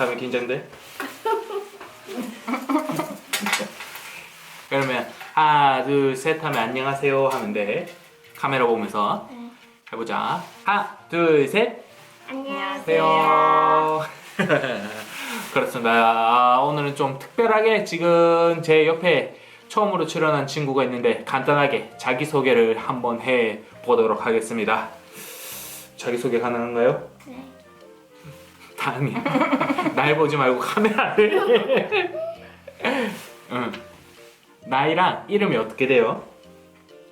다음에 긴장돼? 그러면 하나 둘 셋 하면 안녕하세요 하면 돼 카메라 보면서 네. 해보자 하나 둘셋 안녕하세요. 그렇습니다 아, 오늘은 좀 특별하게 지금 제 옆에 처음으로 출연한 친구가 있는데 간단하게 자기소개를 한번 해 보도록 하겠습니다 자기소개 가능한가요? 네. 다음이 날 보지 말고 카메라를 응. 나이랑 이름이 어떻게 돼요?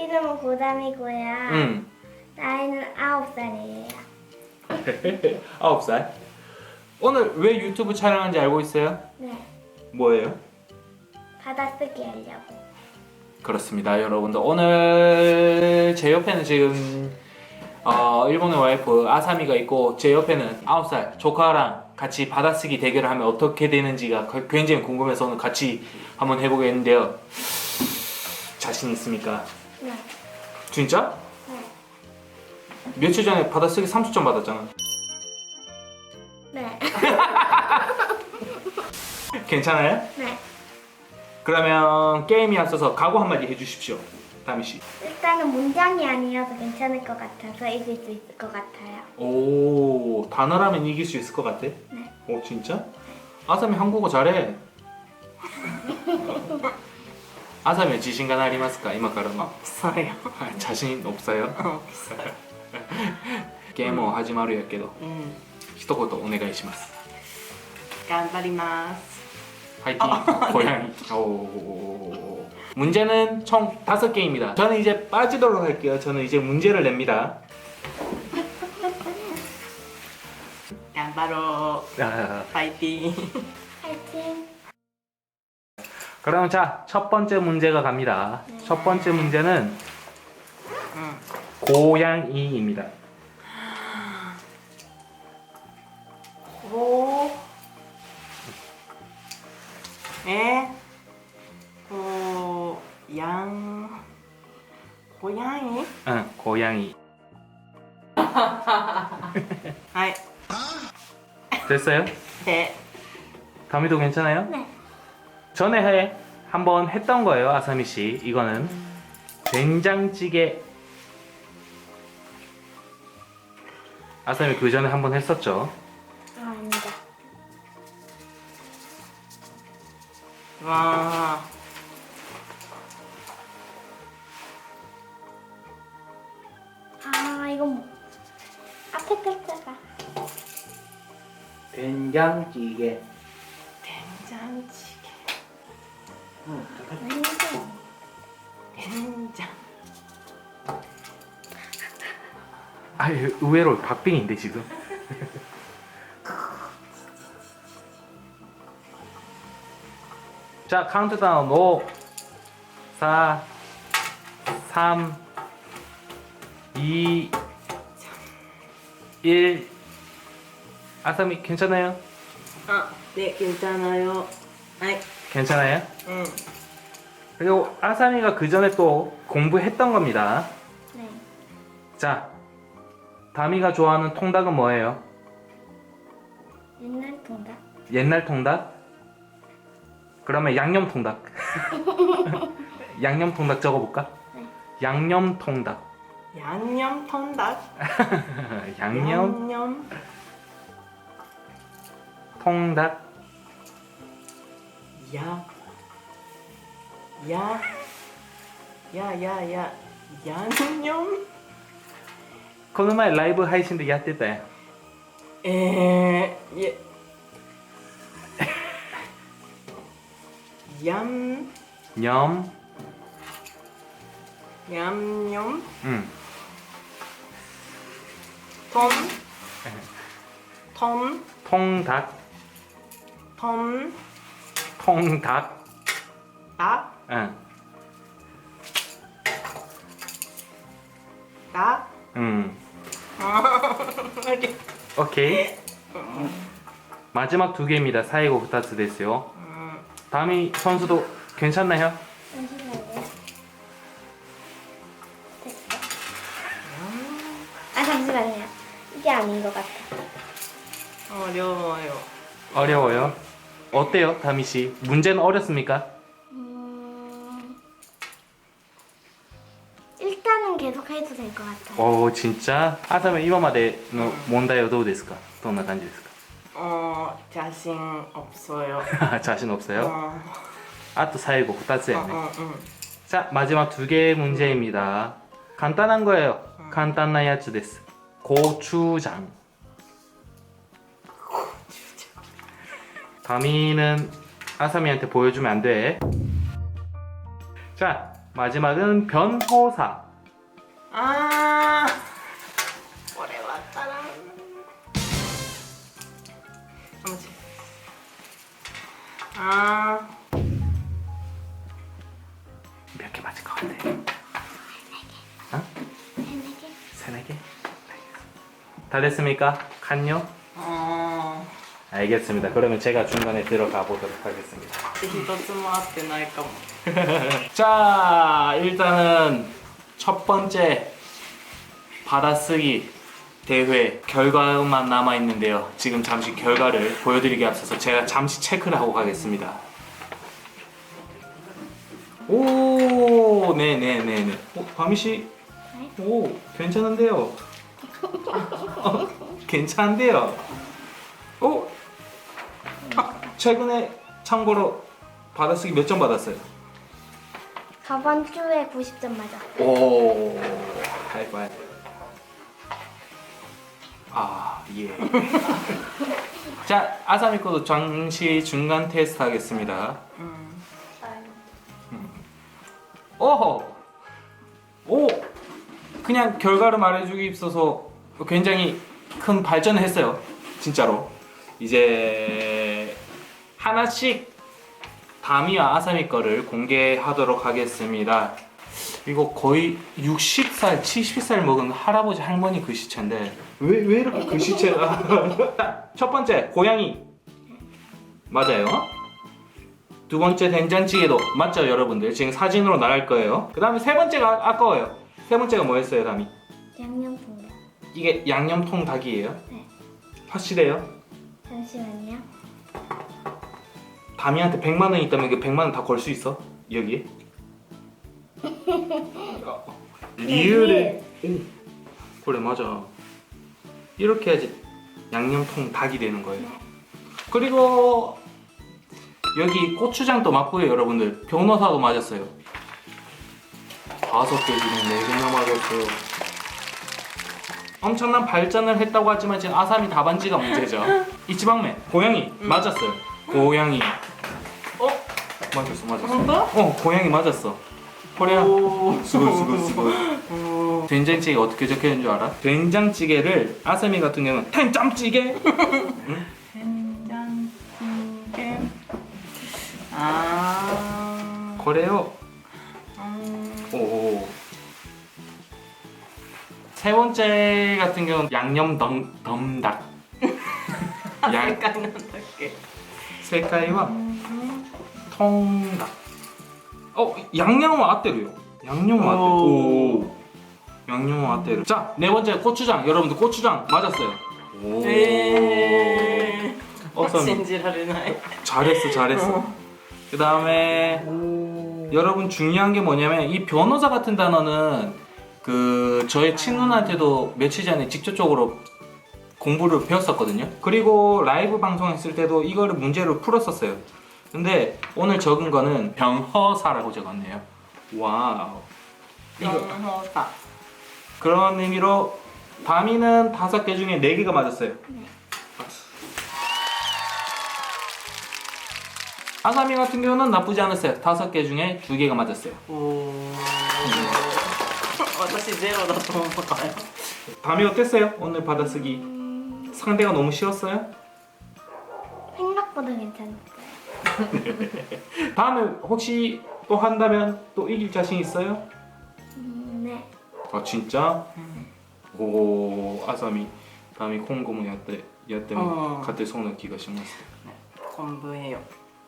이름은 고담이고요. 응 나이는 아홉 살이에요. 아홉 살 오늘 왜 유튜브 촬영한지 알고 있어요? 네. 뭐예요? 받아쓰기 하려고. 그렇습니다 여러분들 오늘 제 옆에는 지금 어, 일본의 와이프 아사미가 있고 제 옆에는 아홉 살 조카랑 같이 받아쓰기 대결을 하면 어떻게 되는지가 거- 굉장히 궁금해서 오늘 같이 한번 해보겠는데요 자신 있습니까? 네. 진짜? 네. 며칠 전에 받아쓰기 30점 받았잖아 네. 괜찮아요? 네. 그러면 게임이 앞서서 각오 한마디 해주십시오 다미 씨. 일단은 문장이 아니어서 괜찮을 것 같아서 이길 수 있을 것 같아요. 오 단어라면 이길 수 있을 것 같아? 네. 오 진짜? 아사미 한국어 잘해. 아사미 지신가 나리마스까 이마からの 없어요. 자신 없어요? 없어요. 게임 뭐 하지 마루야けど 음, 一言お願いします 간다리마스. 화이팅 고양이 오 문제는 총 다섯 개입니다. 저는 이제 빠지도록 할게요. 저는 이제 문제를 냅니다. 간바로. 아, 파이팅. 파이팅. 그럼 자 첫 번째 문제가 갑니다. 첫 번째 문제는 음, 고양이입니다. 고, 에, 고양이? 응 고양이 아이, 됐어요? 네. 다미도 괜찮아요? 네. 전에 해 한번 했던 거예요 아사미 씨 이거는 된장찌개 아사미 그 전에 한번 했었죠 아, 아닙니다. 와, 이건 뭐. 앞에 글자가. 된장찌개 된장찌개. 아니죠. 된장. 아 의외로 박빙인데 지금 자 카운트다운 5 4 3 2 1 아사미 괜찮아요? 아, 네, 괜찮아요. 아이, 괜찮아요? 음, 그리고 아사미가 그 전에 또 공부했던 겁니다 네. 자 다미가 좋아하는 통닭은 뭐예요? 옛날 통닭. 옛날 통닭? 그러면 양념 통닭. 양념 통닭 적어볼까? 네. 양념 통닭. 양념 통닭. 양념 양념 통닭. 야, 야, 야, 야, 야, 양념? この前ライブ配信でやってたよ。 에, 예. 얌, 냠. 얌얌 응. 덤. 덤. 통닭, 덤. 통닭. 닭. 응. 닭. 응. 오케이. 마지막 두 개입니다. 사이고 부타츠 됐어요. 다음이 선수도 괜찮나요? 어려워요. 어려워요. 어때요, 다미 씨? 문제는 어렵습니까? 음, 일단은 계속 해도 될 것 같아요. 오, 진짜? 아사미 今までの問題はどうですか?どんな感じですか? 어 자신 없어요. 자신 없어요? 어, 아, 또 最後 2つ 어, やね. 어, 응. 자, 마지막 두 개의 문제입니다. 간단한 거예요. 간단한 야츠 です. 고추장. 다미는 아사미한테 보여주면 안 돼. 자, 마지막은 변호사. 아, 오래 왔다라. 잠시. 아, 몇 개 맞을 것 같아? 어? 세네 세네 개? 다 됐습니까? 칸요? 알겠습니다. 그러면 제가 중간에 들어가 보도록 하겠습니다. 자, 일단은 첫 번째 받아쓰기 대회 결과만 남아 있는데요. 지금 잠시 결과를 보여드리기 앞서서 제가 잠시 체크를 하고 가겠습니다. 오, 네, 네, 네. 어, 네네네네. 밤이 씨, 오, 괜찮은데요. 어, 괜찮은데요. 오, 최근에 참고로 받아쓰기 몇 점 받았어요? 저번 주에 90점 맞았어요. 오, 하이파이. 아, 예. 자, 아사미 거도 잠시 중간 테스트 하겠습니다. 음. 오호! 오! 그냥 결과를 말해주기 있어서 굉장히 큰 발전을 했어요. 진짜로. 이제 하나씩 다미와 아사미 거를 공개하도록 하겠습니다. 이거 거의 60살, 70살 먹은 할아버지 할머니 글씨체인데 왜, 왜 이렇게 글씨체가? 자, 첫 번째 고양이. 맞아요. 두 번째 된장찌개도. 맞죠 여러분들? 지금 사진으로 나갈 거예요. 그 다음에 세 번째가 아까워요. 세 번째가 뭐였어요 다미? 양념통닭. 이게 양념통 닭이에요? 네. 확실해요? 잠시만요. 다미한테 100만 원 있다면 그 100만 원 다 걸 수 있어? 여기에? 리을에? 오, 그래 맞아. 이렇게 해야지 양념통 닭이 되는 거예요. 그리고 여기 고추장도 맞고요 여러분들. 변호사도 맞았어요. 다섯 개 중에 네 개나 맞았어요. 엄청난 발전을 했다고 하지만 지금 아사미 다반지가 문제죠. 이치방맨 고양이 맞았어요. 고양이. 어? 맞았어 맞았어. 어 고양이 맞았어. 코리아? 수고 수고 수고. 된장찌개 어떻게 적혀있는 줄 알아? 된장찌개를 아세미 같은 경우는 된장찌개? 된장찌개. 아. 거래요 음, 오. 세 번째 같은 경우는 양념 덤, 덤닭. 색깔 난다게 색깔이와 청각. 어 양념 아떼르요. 양념 아떼. 오. 오. 양념 아떼르. 자네 번째 고추장. 여러분들 고추장 맞았어요. 오. 네. 어떤- 확신지라를 나요. 잘했어 잘했어. 어. 그 다음에 여러분 중요한 게 뭐냐면 이 변호사 같은 단어는 그 저의 친누나한테도 며칠 전에 직접적으로 공부를 배웠었거든요. 그리고 라이브 방송했을 때도 이거를 문제로 풀었었어요. 근데 오늘 적은 거는 병허사라고 적었네요. 와우. 이거 4さ 그런 의미로 다미는 다섯 개 중에 네 개가 맞았어요. 아사미 같은 경우는 나쁘지 않았어요. 다섯 개 중에 두 개가 맞았어요. おー私ゼロだと思ったよ 밤이 어땠어요? 오늘 받아쓰기 음, 상대가 너무 쉬웠어요? 생각보다 괜찮았어요. 다음에 혹시 또 한다면 또 이길 자신 있어요? 음, 네. 아 진짜? 오 아사미 다음에 콩고무 야때 야때 어. 같은 손을 기가 심었어요. 네, 공부해요.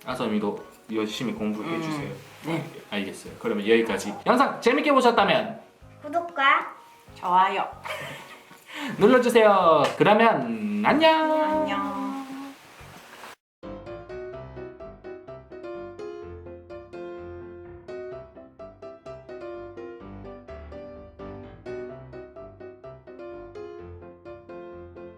아사미도 열심히 공부해 음. 주세요. 네. 알겠어요. 그러면 여기까지 영상 재밌게 보셨다면 구독과 좋아요. 눌러주세요. 그러면 안녕. 안녕.